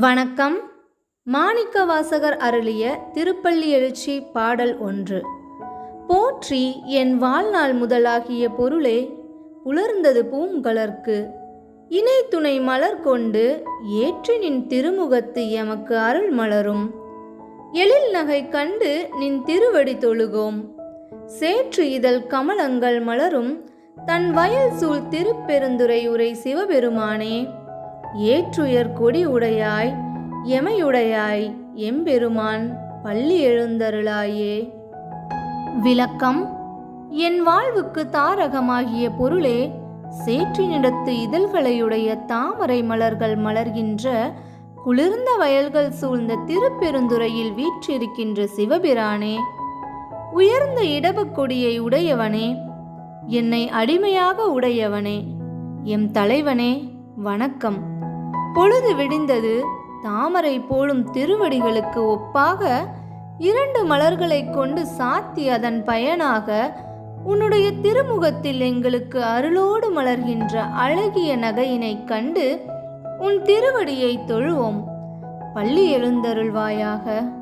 வணக்கம். மாணிக்க வாசகர் அருளிய திருப்பள்ளி எழுச்சி பாடல் ஒன்று. போற்றி என் வாழ்நாள் முதலாகிய பொருளே புலர்ந்தது பூங்கலர்க்கு. இணை துணை மலர் கொண்டு ஏற்றி நின் திருமுகத்து எமக்கு அருள் மலரும். எழில் நகை கண்டு நின் திருவடி தொழுகோம். சேற்று இதழ் கமலங்கள் மலரும். தன் வயல் சூழ் திருப்பெருந்துரை உரை சிவபெருமானே ஏற்றுயர் கொடி உடையாய் எமையுடையாய் எம்பெருமான் பள்ளி எழுந்தருளாயே. விளக்கம் என் வாழ்வுக்கு தாரகமாகிய பொருளே சேற்றினிடத்து இதழ்களையுடைய தாமரை மலர்கள் மலர்கின்ற குளிர்ந்த வயல்கள் சூழ்ந்த திருப்பெருந்துறையில் வீற்றிருக்கின்ற சிவபிரானே உயர்ந்த இடபக் கொடியை உடையவனே என்னை அடிமையாக உடையவனே எம் தலைவனே வணக்கம். பொழுது விடிந்தது. தாமரை போலும் திருவடிகளுக்கு ஒப்பாக இரண்டு மலர்களைக் கொண்டு சாத்தி அதன் பயனாக உன்னுடைய திருமுகத்தில் எங்களுக்கு அருளோடு மலர்கின்ற அழகிய நகையினைக் கண்டு உன் திருவடியை தொழுவோம். பள்ளி எழுந்தருள்வாயாக.